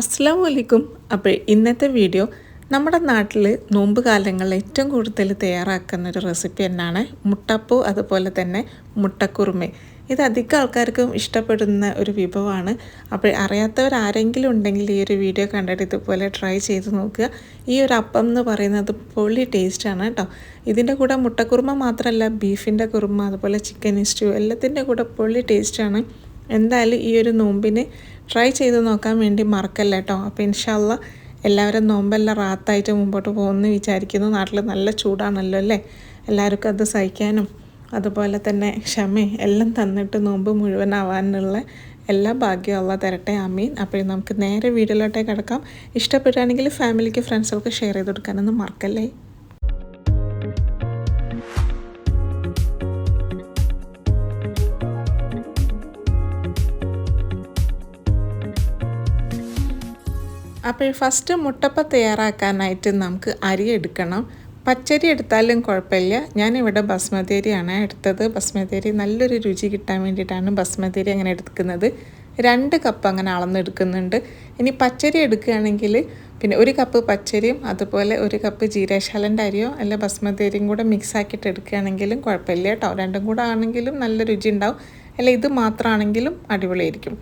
അസ്സാം വലൈക്കും അപ്പോൾ ഇന്നത്തെ വീഡിയോ നമ്മുടെ നാട്ടിൽ നോമ്പ് കാലങ്ങളിൽ ഏറ്റവും കൂടുതൽ തയ്യാറാക്കുന്ന ഒരു റെസിപ്പി തന്നെയാണ് മുട്ടപ്പൂ അതുപോലെ തന്നെ മുട്ടക്കുറുമ. ഇത് അധികം ആൾക്കാർക്കും ഇഷ്ടപ്പെടുന്ന ഒരു വിഭവമാണ്. അപ്പോൾ അറിയാത്തവർ ആരെങ്കിലും ഉണ്ടെങ്കിൽ ഈ ഒരു വീഡിയോ കണ്ടിട്ട് ഇതുപോലെ ട്രൈ ചെയ്ത് നോക്കുക. ഈ ഒരു അപ്പം എന്ന് പറയുന്നത് പൊള്ളി ടേസ്റ്റാണ് കേട്ടോ. ഇതിന്റെ കൂടെ മുട്ടക്കുറുമ മാത്രമല്ല ബീഫിന്റെ കുറുമ അതുപോലെ ചിക്കൻ സ്റ്റൂ എല്ലാത്തിന്റെ കൂടെ പൊള്ളി ടേസ്റ്റാണ് എന്തായാലും ഈ ഒരു നോമ്പിന് ട്രൈ ചെയ്ത് നോക്കാൻ വേണ്ടി മറക്കല്ല കേട്ടോ അപ്പോൾ ഇൻഷാല്ല എല്ലാവരും നോമ്പെല്ലാം റാത്തായിട്ട് മുമ്പോട്ട് പോകുമെന്ന് വിചാരിക്കുന്നു. നാട്ടിൽ നല്ല ചൂടാണല്ലോ അല്ലേ? എല്ലാവർക്കും അത് സഹിക്കാനും അതുപോലെ തന്നെ ക്ഷമയും എല്ലാം തന്നിട്ട് നോമ്പ് മുഴുവനാവാനുള്ള എല്ലാ ഭാഗ്യവും അള്ള തരട്ടെ. അമീൻ അപ്പോൾ നമുക്ക് നേരെ വീഡിയോയിലോട്ടേ കിടക്കാം. ഇഷ്ടപ്പെട്ടാണെങ്കിൽ ഫാമിലിക്ക് ഫ്രണ്ട്സുകൾക്ക് ഷെയർ ചെയ്ത് കൊടുക്കാനൊന്നും മറക്കല്ലേ? അപ്പോൾ ഫസ്റ്റ് മുട്ടപ്പ തയ്യാറാക്കാനായിട്ട് നമുക്ക് അരി എടുക്കണം. പച്ചരി എടുത്താലും കുഴപ്പമില്ല. ഞാനിവിടെ ബസ്മതി അരിയാണ് എടുത്തത്. ബസ്മതി അരി നല്ലൊരു രുചി കിട്ടാൻ വേണ്ടിയിട്ടാണ് ബസ്മതി അരി അങ്ങനെ എടുക്കുന്നത്. രണ്ട് കപ്പ് അങ്ങനെ അളന്നെടുക്കുന്നുണ്ട് ഇനി പച്ചരി എടുക്കുകയാണെങ്കിൽ പിന്നെ ഒരു കപ്പ് പച്ചരിയും അതുപോലെ ഒരു കപ്പ് ജീരശാലന്റെ അരിയോ അല്ല ബസ്മതി അരിയും കൂടെ മിക്സ് ആക്കിയിട്ട് എടുക്കുകയാണെങ്കിലും കുഴപ്പമില്ല കേട്ടോ. രണ്ടും കൂടെ ആണെങ്കിലും നല്ല രുചി ഉണ്ടാവും. അല്ല ഇത് മാത്രമാണെങ്കിലും അടിപൊളിയായിരിക്കും.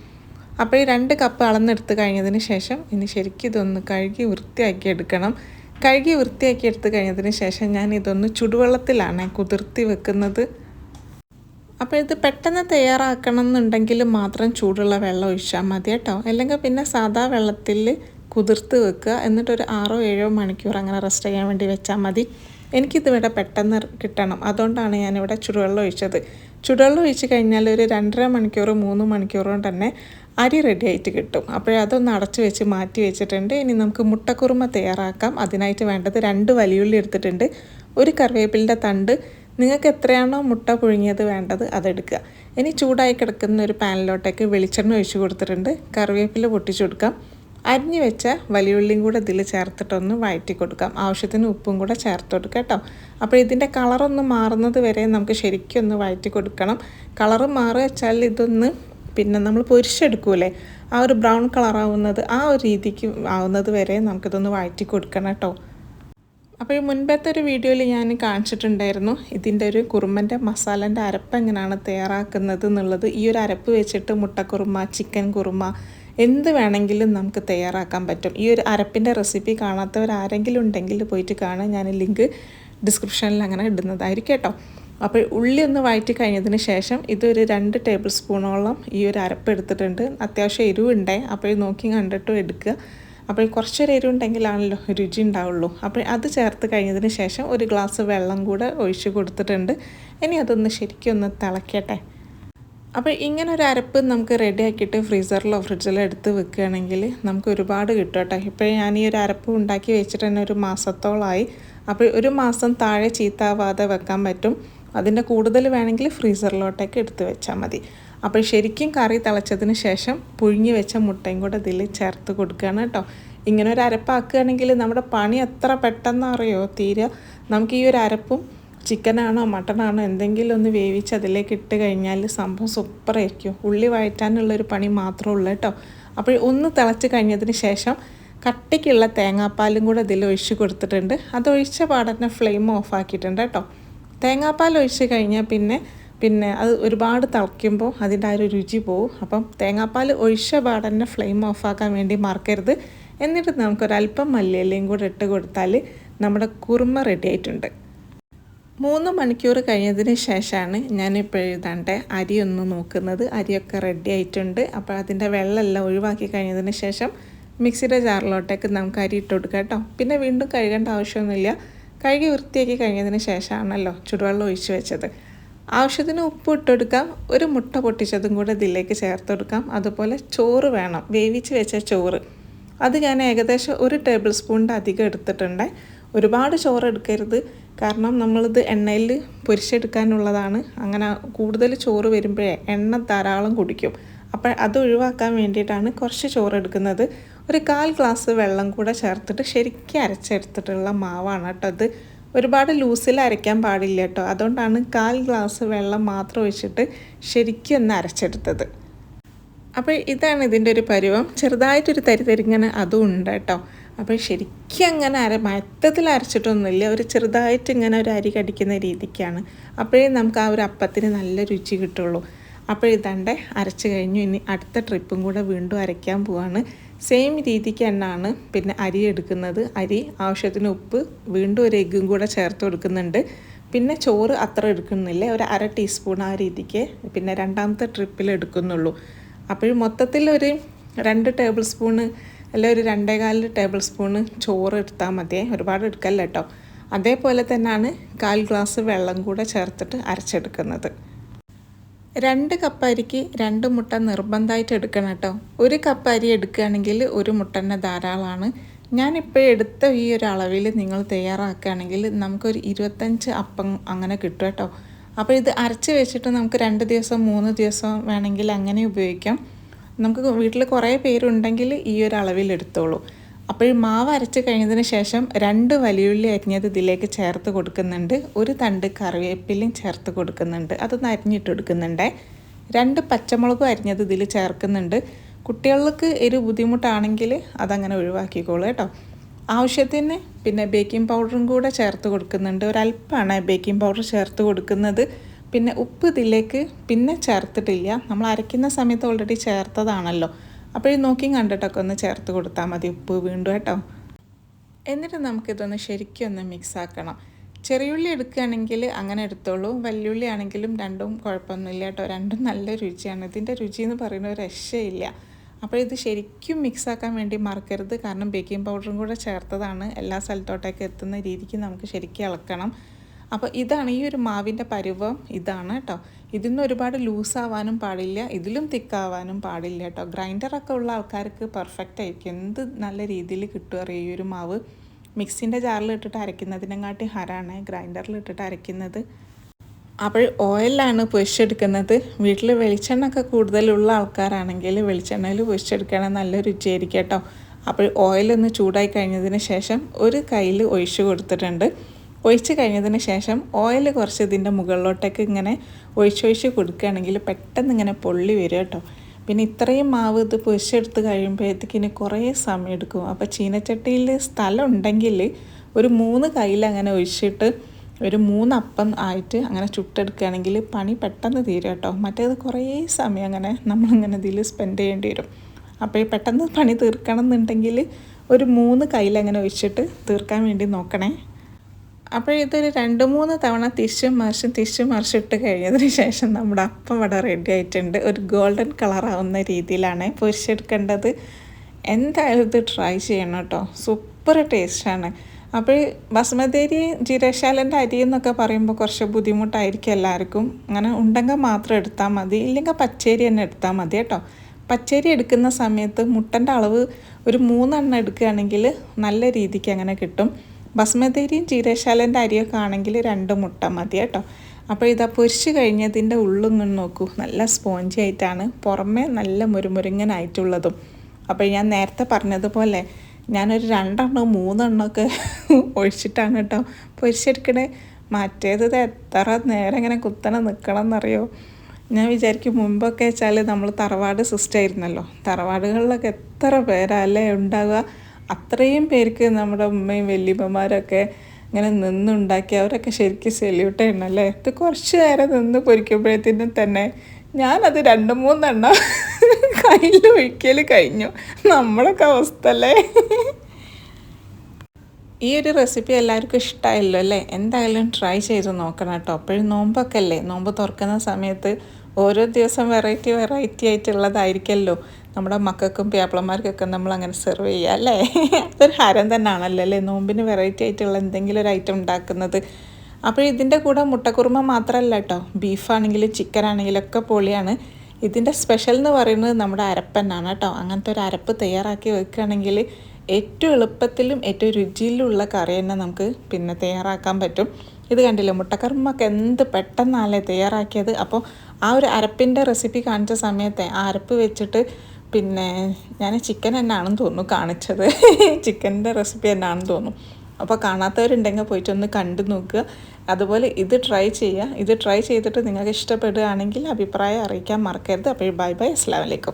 അപ്പോൾ ഈ രണ്ട് കപ്പ് അളന്നെടുത്ത് കഴിഞ്ഞതിന് ശേഷം ഇനി ശരിക്കും ഇതൊന്ന് കഴുകി വൃത്തിയാക്കി എടുക്കണം. കഴുകി വൃത്തിയാക്കി എടുത്ത് കഴിഞ്ഞതിന് ശേഷം ഞാൻ ഇതൊന്ന് ചുടുവെള്ളത്തിലാണ് കുതിർത്തി വെക്കുന്നത്. അപ്പോൾ ഇത് പെട്ടെന്ന് തയ്യാറാക്കണം എന്നുണ്ടെങ്കിൽ മാത്രം ചൂടുള്ള വെള്ളം ഒഴിച്ചാൽ മതി കേട്ടോ. അല്ലെങ്കിൽ പിന്നെ സാധാ വെള്ളത്തിൽ കുതിർത്ത് വെക്കുക. എന്നിട്ടൊരു ആറോ ഏഴോ മണിക്കൂർ അങ്ങനെ റെസ്റ്റ് ചെയ്യാൻ വേണ്ടി വെച്ചാൽ മതി. എനിക്കിതിവിടെ പെട്ടെന്ന് കിട്ടണം. അതുകൊണ്ടാണ് ഞാനിവിടെ ചുടുവെള്ളം ഒഴിച്ചത്. ചുടുവെള്ളം ഒഴിച്ച് കഴിഞ്ഞാൽ ഒരു രണ്ടര മണിക്കൂർ മൂന്ന് മണിക്കൂറും തന്നെ അരി റെഡി ആയിട്ട് കിട്ടും. അപ്പോൾ അതൊന്ന് അടച്ച് വെച്ച് മാറ്റി വെച്ചിട്ടുണ്ട്. ഇനി നമുക്ക് മുട്ടക്കുറുമ തയ്യാറാക്കാം. അതിനായിട്ട് വേണ്ടത് രണ്ട് വലിയുള്ളി എടുത്തിട്ടുണ്ട്. ഒരു കറിവേപ്പിലിന്റെ തണ്ട്. നിങ്ങൾക്ക് എത്രയാണോ മുട്ട പുഴുങ്ങിയത് വേണ്ടത് അതെടുക്കുക. ഇനി ചൂടായി കിടക്കുന്ന ഒരു പാനിലോട്ടേക്ക് വെളിച്ചെണ്ണ ഒഴിച്ചു കൊടുത്തിട്ടുണ്ട്. കറിവേപ്പില പൊട്ടിച്ചു കൊടുക്കാം. അരിഞ്ഞു വെച്ച വലിയുള്ളിയും കൂടെ ഇതിൽ ചേർത്തിട്ടൊന്ന് വഴറ്റി കൊടുക്കാം. ആവശ്യത്തിന് ഉപ്പും കൂടെ ചേർത്ത് കൊടുക്കുക കേട്ടോ. അപ്പോൾ ഇതിന്റെ കളറൊന്ന് മാറുന്നത് വരെ നമുക്ക് ശരിക്കും ഒന്ന് വഴറ്റി കൊടുക്കണം. കളറ് മാറുക വെച്ചാൽ ഇതൊന്ന് പിന്നെ നമ്മൾ പൊരിച്ചെടുക്കൂലേ ആ ഒരു ബ്രൗൺ കളറാവുന്നത് ആ ഒരു രീതിക്ക് ആവുന്നത് വരെ നമുക്കിതൊന്ന് വഴറ്റി കൊടുക്കണം കേട്ടോ. അപ്പോൾ ഈ മുൻപത്തെ ഒരു വീഡിയോയിൽ ഞാൻ കാണിച്ചിട്ടുണ്ടായിരുന്നു ഇതിന്റെ ഒരു കുറുമന്റെ മസാലന്റെ അരപ്പ് എങ്ങനെയാണ് തയ്യാറാക്കുന്നത് എന്നുള്ളത്. ഈ ഒരു അരപ്പ് വെച്ചിട്ട് മുട്ടക്കുറുമ ചിക്കൻ കുറുമ എന്ത് വേണമെങ്കിലും നമുക്ക് തയ്യാറാക്കാൻ പറ്റും. ഈ ഒരു അരപ്പിന്റെ റെസിപ്പി കാണാത്തവർ ആരെങ്കിലും ഉണ്ടെങ്കിൽ പോയിട്ട് കാണാൻ ഞാൻ ലിങ്ക് ഡിസ്ക്രിപ്ഷനിൽ അങ്ങനെ ഇടുന്നതായിരിക്കും കേട്ടോ. അപ്പോൾ ഉള്ളി ഒന്ന് വഴറ്റി കഴിഞ്ഞതിന് ശേഷം ഇതൊരു രണ്ട് ടേബിൾ സ്പൂണോളം ഈ ഒരു അരപ്പ് എടുത്തിട്ടുണ്ട്. അത്യാവശ്യം എരിവുണ്ടേ അപ്പോൾ നോക്കി കണ്ടിട്ടും എടുക്കുക. അപ്പോൾ കുറച്ചൊരു എരിവുണ്ടെങ്കിലാണല്ലോ രുചി ഉണ്ടാവുള്ളൂ. അപ്പോൾ അത് ചേർത്ത് കഴിഞ്ഞതിന് ശേഷം ഒരു ഗ്ലാസ് വെള്ളം കൂടെ ഒഴിച്ച് കൊടുത്തിട്ടുണ്ട്. ഇനി അതൊന്ന് ശരിക്കും ഒന്ന് തിളയ്ക്കട്ടെ അപ്പോൾ ഇങ്ങനെ ഒരു അരപ്പ് നമുക്ക് റെഡി ആക്കിയിട്ട് ഫ്രീസറിലോ ഫ്രിഡ്ജിലോ എടുത്ത് വെക്കുകയാണെങ്കിൽ നമുക്ക് ഒരുപാട് കിട്ടും കേട്ടോ. ഇപ്പോൾ ഞാൻ ഈ ഒരു അരപ്പ് ഉണ്ടാക്കി വെച്ചിട്ട് തന്നെ ഒരു മാസത്തോളമായി അപ്പോൾ ഒരു മാസം താഴെ ചീത്താവാതെ വെക്കാൻ പറ്റും. അതിന്റെ കൂടുതൽ വേണമെങ്കിൽ ഫ്രീസറിലോട്ടേക്ക് എടുത്ത് വെച്ചാൽ മതി. അപ്പോൾ ശരിക്കും കറി തിളച്ചതിന് ശേഷം പുഴുങ്ങി വെച്ച മുട്ടയും കൂടെ ഇതിൽ ചേർത്ത് കൊടുക്കുകയാണ് കേട്ടോ. ഇങ്ങനെ ഒരു അരപ്പാക്കുകയാണെങ്കിൽ നമ്മുടെ പണി എത്ര പെട്ടെന്ന് അറിയോ? തീരെ നമുക്ക് ഈ ഒരു അരപ്പും ചിക്കനാണോ മട്ടനാണോ എന്തെങ്കിലും ഒന്ന് വേവിച്ച് അതിലേക്ക് ഇട്ട് കഴിഞ്ഞാൽ സംഭവം സൂപ്പറായിരിക്കും ഉള്ളി വഴറ്റാനുള്ളൊരു പണി മാത്രമേ ഉള്ളൂ കേട്ടോ. അപ്പോൾ ഒന്ന് തിളച്ച് കഴിഞ്ഞതിന് ശേഷം കട്ടിക്കുള്ള തേങ്ങാപ്പാലും കൂടെ ഇതിൽ ഒഴിച്ച് കൊടുത്തിട്ടുണ്ട്. അത് ഒഴിച്ച പാടന്നെ ഫ്ലെയിം ഓഫ് ആക്കിയിട്ടുണ്ട് കേട്ടോ. തേങ്ങാപ്പാൽ ഒഴിച്ച് കഴിഞ്ഞാൽ പിന്നെ പിന്നെ അത് ഒരുപാട് തിളയ്ക്കുമ്പോൾ അതിന്റെ ആ ഒരു രുചി പോവും. അപ്പം തേങ്ങാപ്പാൽ ഒഴിച്ച പാടന്നെ ഫ്ലെയിം ഓഫാക്കാൻ വേണ്ടി മറക്കരുത്. എന്നിട്ട് നമുക്കൊരല്പം മല്ലിയിലയും കൂടെ ഇട്ട് കൊടുത്താൽ നമ്മുടെ കുറുമ റെഡി ആയിട്ടുണ്ട്. മൂന്ന് മണിക്കൂർ കഴിഞ്ഞതിന് ശേഷമാണ് ഞാനിപ്പോൾ എഴുതാണ്ട് അരി ഒന്ന് നോക്കുന്നത്. അരിയൊക്കെ റെഡി ആയിട്ടുണ്ട്. അപ്പോൾ അതിന്റെ വെള്ളമെല്ലാം ഒഴിവാക്കി കഴിഞ്ഞതിന് ശേഷം മിക്സിയുടെ ജാറിലോട്ടേക്ക് നമുക്ക് അരി ഇട്ട് കൊടുക്കാം കേട്ടോ. പിന്നെ വീണ്ടും കഴുകേണ്ട ആവശ്യമൊന്നുമില്ല. കഴുകി വൃത്തിയാക്കി കഴിഞ്ഞതിന് ശേഷമാണല്ലോ ചുടുവെള്ളം ഒഴിച്ച് വെച്ചത്. ആവശ്യത്തിന് ഉപ്പ് ഇട്ടെടുക്കാം ഒരു മുട്ട പൊട്ടിച്ചതും കൂടെ ഇതിലേക്ക് ചേർത്തെടുക്കാം. അതുപോലെ ചോറ് വേണം വേവിച്ച് വെച്ച ചോറ്. അത് ഞാൻ ഏകദേശം ഒരു ടേബിൾ സ്പൂണിന്റെ അധികം എടുത്തിട്ടുണ്ട്. ഒരുപാട് ചോറ് എടുക്കരുത് കാരണം നമ്മളിത് എണ്ണയിൽ പൊരിച്ചെടുക്കാനുള്ളതാണ്. അങ്ങനെ കൂടുതൽ ചോറ് വരുമ്പോഴേ എണ്ണ ധാരാളം കുടിക്കും. അപ്പോൾ അത് ഒഴിവാക്കാൻ വേണ്ടിയിട്ടാണ് കുറച്ച് ചോറ് എടുക്കുന്നത്. ഒരു കാൽ ഗ്ലാസ് വെള്ളം കൂടെ ചേർത്തിട്ട് ശരിക്കും അരച്ചെടുത്തിട്ടുള്ള മാവാണ് കേട്ടോ അത് ഒരുപാട് ലൂസിൽ അരയ്ക്കാൻ പാടില്ല കേട്ടോ. അതുകൊണ്ടാണ് കാൽ ഗ്ലാസ് വെള്ളം മാത്രം ഒഴിച്ചിട്ട് ശരിക്കും ഒന്ന് അരച്ചെടുത്തത്. അപ്പോൾ ഇതാണ് ഇതിന്റെ ഒരു പരുവം. ചെറുതായിട്ടൊരു തരി തരിങ്ങനെ അതും ഉണ്ട് കേട്ടോ. അപ്പോൾ ശരിക്കും അങ്ങനെ അര മയത്തത്തിൽ അരച്ചിട്ടൊന്നുമില്ല. ഒരു ചെറുതായിട്ട് ഇങ്ങനെ ഒരു അരി കടിക്കുന്ന രീതിക്കാണ്. അപ്പോഴേ നമുക്ക് ആ ഒരു അപ്പത്തിന് നല്ല രുചി കിട്ടുള്ളൂ. അപ്പോൾ ഇതാണ്ട് അരച്ച് കഴിഞ്ഞു. ഇനി അടുത്ത ട്രിപ്പും കൂടെ വീണ്ടും അരയ്ക്കാൻ പോവാണ്. സെയിം രീതിക്ക് തന്നെയാണ് പിന്നെ അരി എടുക്കുന്നത്. അരി ആവശ്യത്തിന് ഉപ്പ് വീണ്ടും ഒരു എഗ്ഗും കൂടെ ചേർത്ത് കൊടുക്കുന്നുണ്ട്. പിന്നെ ചോറ് അത്ര എടുക്കുന്നില്ല. ഒരു അര ടീസ്പൂൺ ആ രീതിക്ക് പിന്നെ രണ്ടാമത്തെ ട്രിപ്പിൽ എടുക്കുന്നുള്ളൂ. അപ്പോൾ മൊത്തത്തിൽ ഒരു രണ്ട് ടേബിൾ സ്പൂണ് അല്ല ഒരു രണ്ടേകാൽ ടേബിൾ സ്പൂണ് ചോറ് എടുത്താൽ മതിയേ ഒരുപാട് എടുക്കല്ല അതേപോലെ തന്നെയാണ് കാൽ ഗ്ലാസ് വെള്ളം കൂടെ ചേർത്തിട്ട് അരച്ചെടുക്കുന്നത്. രണ്ട് കപ്പ് അരിക്ക് രണ്ട് മുട്ട നിർബന്ധമായിട്ട് എടുക്കണം കേട്ടോ. ഒരു കപ്പ് അരി എടുക്കുകയാണെങ്കിൽ ഒരു മുട്ടന്നെ ധാരാളമാണ്. ഞാനിപ്പോൾ എടുത്ത ഈ ഒരു അളവിൽ നിങ്ങൾ തയ്യാറാക്കുകയാണെങ്കിൽ നമുക്കൊരു ഇരുപത്തഞ്ച് അപ്പം അങ്ങനെ കിട്ടും കേട്ടോ. അപ്പോൾ ഇത് അരച്ച് വെച്ചിട്ട് നമുക്ക് രണ്ട് ദിവസം മൂന്ന് ദിവസം വേണമെങ്കിൽ അങ്ങനെ ഉപയോഗിക്കാം. നമുക്ക് വീട്ടിൽ കുറേ പേരുണ്ടെങ്കിൽ ഈ ഒരു അളവിൽ എടുത്തോളൂ. അപ്പോൾ മാവ് അരച്ച് കഴിഞ്ഞതിന് ശേഷം രണ്ട് വലിയുള്ളി അരിഞ്ഞത് ഇതിലേക്ക് ചേർത്ത് കൊടുക്കുന്നുണ്ട്. ഒരു തണ്ട് കറിവേപ്പിലയും ചേർത്ത് കൊടുക്കുന്നുണ്ട്. അതൊന്ന് അരിഞ്ഞിട്ട് കൊടുക്കുന്നുണ്ട്. രണ്ട് പച്ചമുളകും അരിഞ്ഞത് ഇതിൽ ചേർക്കുന്നുണ്ട്. കുട്ടികൾക്ക് ഒരു ബുദ്ധിമുട്ടാണെങ്കിൽ അതങ്ങനെ ഒഴിവാക്കിക്കോളൂ കേട്ടോ. ആവശ്യത്തിന് പിന്നെ ബേക്കിംഗ് പൗഡറും കൂടെ ചേർത്ത് കൊടുക്കുന്നുണ്ട്. ഒരല്പമാണ് ബേക്കിംഗ് പൗഡർ ചേർത്ത് കൊടുക്കുന്നത്. പിന്നെ ഉപ്പ് ഇതിലേക്ക് പിന്നെ ചേർത്തിട്ടില്ല. നമ്മൾ അരയ്ക്കുന്ന സമയത്ത് ഓൾറെഡി ചേർത്തതാണല്ലോ. അപ്പോൾ ഈ നോക്കിയും കണ്ടിട്ടൊക്കെ ഒന്ന് ചേർത്ത് കൊടുത്താൽ മതി. ഉപ്പ് വീണ്ടും കേട്ടോ. എന്നിട്ട് നമുക്കിതൊന്ന് ശരിക്കും ഒന്ന് മിക്സ് ആക്കണം. ചെറിയുള്ളി എടുക്കുകയാണെങ്കിൽ അങ്ങനെ എടുത്തോളൂ. വലിയുള്ളി ആണെങ്കിലും രണ്ടും കുഴപ്പമൊന്നുമില്ല കേട്ടോ. രണ്ടും നല്ല രുചിയാണ്. ഇതിന്റെ രുചി എന്ന് പറയുന്ന ഒരു രക്ഷയില്ല. അപ്പോൾ ഇത് ശരിക്കും മിക്സ് ആക്കാൻ വേണ്ടി മറക്കരുത്. കാരണം ബേക്കിംഗ് പൗഡറും കൂടെ ചേർത്തതാണ്. എല്ലാ സ്ഥലത്തോട്ടേക്ക് എത്തുന്ന രീതിക്ക് നമുക്ക് ശരിക്കും ഇളക്കണം. അപ്പോൾ ഇതാണ് ഈ ഒരു മാവിന്റെ പരുവം. ഇതാണ് കേട്ടോ ഇതിന്ന് ഒരുപാട് ലൂസാവാനും പാടില്ല. ഇതിലും തിക്കാവാനും പാടില്ല കേട്ടോ ഗ്രൈൻഡറൊക്കെ ഉള്ള ആൾക്കാർക്ക് പെർഫെക്റ്റ് ആയിരിക്കും. എന്ത് നല്ല രീതിയിൽ കിട്ടുക ഈ ഒരു മാവ്? മിക്സിന്റെ ജാറിൽ ഇട്ടിട്ട് അരയ്ക്കുന്നതിനെക്കാട്ടി ഹരാണ്. ഗ്രൈൻഡറിൽ ഇട്ടിട്ട് അരയ്ക്കുന്നത്. അപ്പോൾ ഓയിലാണ് പൊരിച്ചെടുക്കുന്നത്. വീട്ടിൽ വെളിച്ചെണ്ണ ഒക്കെ കൂടുതലുള്ള ആൾക്കാരാണെങ്കിൽ വെളിച്ചെണ്ണയിൽ പൊരിച്ചെടുക്കുകയാണെങ്കിൽ നല്ല രുചിയായിരിക്കും കേട്ടോ അപ്പോൾ ഓയിലൊന്ന് ചൂടായി കഴിഞ്ഞതിന് ശേഷം ഒരു കയ്യിൽ ഒഴിച്ചു കൊടുത്തിട്ടുണ്ട്. ഒഴിച്ച് കഴിഞ്ഞതിന് ശേഷം ഓയിൽ കുറച്ച് ഇതിന്റെ മുകളിലോട്ടേക്ക് ഇങ്ങനെ ഒഴിച്ചൊഴിച്ച് കൊടുക്കുകയാണെങ്കിൽ പെട്ടെന്ന് ഇങ്ങനെ പൊള്ളി വരും കേട്ടോ. പിന്നെ ഇത്രയും മാവ് ഇത് പൊരിച്ചെടുത്ത് കഴിയുമ്പോഴത്തേക്കിന് കുറേ സമയം എടുക്കും. അപ്പോൾ ചീനച്ചട്ടിയിൽ സ്ഥലം ഉണ്ടെങ്കിൽ ഒരു മൂന്ന് കയ്യിൽ അങ്ങനെ ഒഴിച്ചിട്ട് ഒരു മൂന്നപ്പം ആയിട്ട് അങ്ങനെ ചുട്ടെടുക്കുകയാണെങ്കിൽ പണി പെട്ടെന്ന് തീരും കേട്ടോ. മറ്റേത് കുറേ സമയം അങ്ങനെ നമ്മളിങ്ങനെ ഇതിൽ സ്പെൻഡ് ചെയ്യേണ്ടി വരും. അപ്പോൾ പെട്ടെന്ന് പണി തീർക്കണം എന്നുണ്ടെങ്കിൽ ഒരു മൂന്ന് കയ്യിൽ അങ്ങനെ ഒഴിച്ചിട്ട് തീർക്കാൻ വേണ്ടി നോക്കണേ. അപ്പോൾ ഇതൊരു രണ്ട് മൂന്ന് തവണ തിരിച്ചും മറിച്ചും തിരിച്ചും മറിച്ചിട്ട് കഴിഞ്ഞതിന് ശേഷം നമ്മുടെ അപ്പം ഇവിടെ റെഡി ആയിട്ടുണ്ട്. ഒരു ഗോൾഡൻ കളറാവുന്ന രീതിയിലാണ് പൊരിച്ചെടുക്കേണ്ടത്. എന്തായാലും ഇത് ട്രൈ ചെയ്യണം കേട്ടോ. സൂപ്പർ ടേസ്റ്റാണ് അപ്പോൾ ബസ്മതി അരി ജീരശാലന്റെ അരി എന്നൊക്കെ പറയുമ്പോൾ കുറച്ച് ബുദ്ധിമുട്ടായിരിക്കും എല്ലാവർക്കും. അങ്ങനെ ഉണ്ടെങ്കിൽ മാത്രം എടുത്താൽ മതി. ഇല്ലെങ്കിൽ പച്ചേരി തന്നെ എടുത്താൽ മതി കേട്ടോ. പച്ചേരി എടുക്കുന്ന സമയത്ത് മുട്ടന്റെ അളവ് ഒരു മൂന്നെണ്ണം എടുക്കുകയാണെങ്കിൽ നല്ല രീതിക്ക് അങ്ങനെ കിട്ടും. ബസ്മതി അരിയും ജീരശാലന്റെ അരിയൊക്കെ ആണെങ്കിൽ രണ്ട് മുട്ട മതി കേട്ടോ. അപ്പോൾ ഇതാ പൊരിച്ച് കഴിഞ്ഞതിന്റെ ഉള്ളിങ്ങനെ നോക്കൂ. നല്ല സ്പോഞ്ചി ആയിട്ടാണ്. പുറമേ നല്ല മുരുമുരുങ്ങനായിട്ടുള്ളതും. അപ്പോൾ ഞാൻ നേരത്തെ പറഞ്ഞതുപോലെ ഞാനൊരു രണ്ടെണ്ണം മൂന്നെണ്ണമൊക്കെ ഒഴിച്ചിട്ടാണ് കേട്ടോ പൊരിച്ചെടുക്കണേ. മറ്റേത് എത്ര നേരം ഇങ്ങനെ കുത്തനെ നിൽക്കണം എന്നറിയോ ഞാൻ വിചാരിക്കും മുമ്പൊക്കെ വെച്ചാൽ നമ്മൾ തറവാട് സിസ്റ്റം ആയിരുന്നല്ലോ. തറവാടുകളിലൊക്കെ എത്ര പേരല്ലേ ഉണ്ടാവുക? അത്രയും പേർക്ക് നമ്മുടെ ഉമ്മയും വല്യമ്മമാരൊക്കെ ഇങ്ങനെ നിന്നുണ്ടാക്കി അവരൊക്കെ ശരിക്കും സെല്യൂട്ട് ചെയ്യണം അല്ലേ ഇത് കുറച്ച് നേരം നിന്ന് പൊരിക്കുമ്പോഴത്തേനും തന്നെ ഞാനത് രണ്ട് മൂന്നെണ്ണം കയ്യിൽ ഒഴിക്കൽ കഴിഞ്ഞു. നമ്മളൊക്കെ അവസ്ഥ അല്ലേ ഈ ഒരു റെസിപ്പി എല്ലാവർക്കും ഇഷ്ടമായല്ലോ അല്ലേ? എന്തായാലും ട്രൈ ചെയ്ത് നോക്കണം കേട്ടോ. അപ്പോഴും നോമ്പൊക്കെ അല്ലേ? നോമ്പ് തുറക്കുന്ന സമയത്ത് ഓരോ ദിവസം വെറൈറ്റി വെറൈറ്റി ആയിട്ടുള്ളതായിരിക്കുമല്ലോ നമ്മുടെ മക്കൾക്കും പേപ്പിളന്മാർക്കൊക്കെ നമ്മൾ അങ്ങനെ സെർവ് ചെയ്യുക അല്ലേ? അതൊരു ഹരം തന്നെയാണല്ലോ അല്ലേ? നോമ്പിന് വെറൈറ്റി ആയിട്ടുള്ള എന്തെങ്കിലും ഒരു ഐറ്റം ഉണ്ടാക്കുന്നത്. അപ്പോൾ ഇതിന്റെ കൂടെ മുട്ടക്കുറുമ മാത്രമല്ല കേട്ടോ ബീഫാണെങ്കിലും ചിക്കൻ ആണെങ്കിലും ഒക്കെ പൊളിയാണ്. ഇതിന്റെ സ്പെഷ്യൽ എന്ന് പറയുന്നത് നമ്മുടെ അരപ്പന്നാണ് കേട്ടോ അങ്ങനത്തെ ഒരു അരപ്പ് തയ്യാറാക്കി വെക്കുകയാണെങ്കിൽ ഏറ്റവും എളുപ്പത്തിലും ഏറ്റവും രുചിയിലുള്ള കറി തന്നെ നമുക്ക് പിന്നെ തയ്യാറാക്കാൻ പറ്റും. ഇത് കണ്ടില്ലേ മുട്ടക്കറുമൊക്കെ എന്ത് പെട്ടെന്നാണല്ലേ തയ്യാറാക്കിയത്? അപ്പോൾ ആ ഒരു അരപ്പിന്റെ റെസിപ്പി കാണിച്ച സമയത്തെ ആ അരപ്പ് വെച്ചിട്ട് പിന്നെ ഞാൻ ചിക്കൻ എന്നാണെന്ന് തോന്നുന്നു കാണിച്ചത്. ചിക്കന്റെ റെസിപ്പി എന്നാണെന്ന് തോന്നുന്നു. അപ്പോൾ കാണാത്തവരുണ്ടെങ്കിൽ പോയിട്ട് ഒന്ന് കണ്ടു നോക്കുക. അതുപോലെ ഇത് ട്രൈ ചെയ്യുക. ഇത് ട്രൈ ചെയ്തിട്ട് നിങ്ങൾക്ക് ഇഷ്ടപ്പെടുകയാണെങ്കിൽ അഭിപ്രായം അറിയിക്കാൻ മറക്കരുത്. അപ്പോൾ ബൈ ബൈ അസ്സാം വലൈക്കും